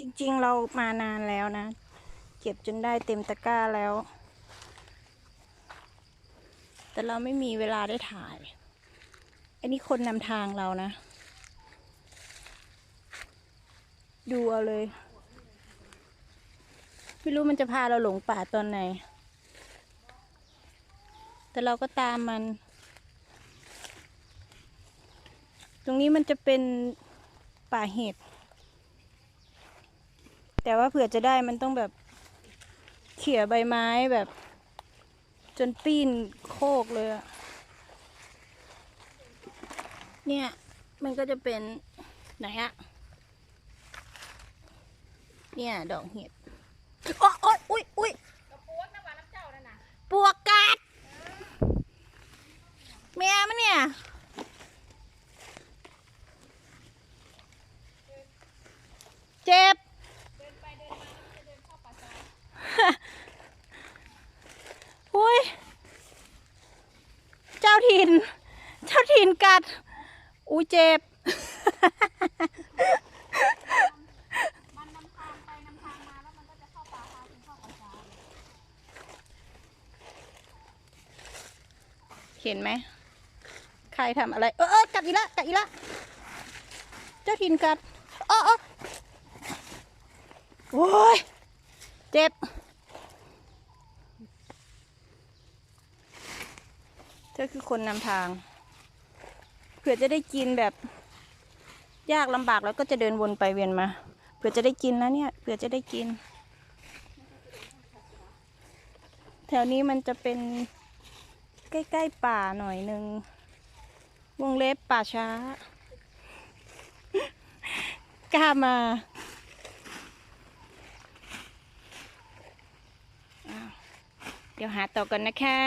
จริงๆเรามานานแล้วนะ เก็บจนได้เต็มตะกร้าแล้ว แต่เราไม่มีเวลาได้ถ่าย อันนี้คนนำทางเรานะ ดูเอาเลย ไม่รู้มันจะพาเราหลงป่าตอนไหน แต่เราก็ตามมัน ตรงนี้มันจะเป็นป่าเห็ด แต่ว่าเผื่อจะได้มันต้องแบบเขี่ยใบไม้แบบ จนปีนโคกเลยอะเนี่ย มันก็จะเป็นไหนอะเนี่ย ดอกเห็ดโอ๊ยโอ๊ยอุ้ยอุ้ยกระปวดนะว่าน้ำเจ้านั่นน่ะปวกกัดแม่มันเนี่ย เจ็บ เดินไปเดินมาแล้วมันจะเดินเข้าป่าช้า อุ้ย เจ้าถิ่น เจ้าถิ่นกัดอุ้เจ็บ มันนำทางไปนำทางมาแล้วมันก็จะเข้าป่าพาถึงเข้าป่าช้าเห็นไหม ใครทำอะไร เออเออกัดอีละ กัดอีละ เจ้าถิ่นกัด เออเออโอ้ย เจ็บ เธอคือคนนำทาง เผื่อจะได้กินแบบยากลำบากแล้วก็จะเดินวนไปเวียนมา เผื่อจะได้กินนะเนี่ยเผื่อจะได้กิน แถวนี้มันจะเป็นใกล้ๆป่าหน่อยหนึ่งวงเล็บป่าช้ากล้ามาเดี๋ยวหาต่อกันนะคะ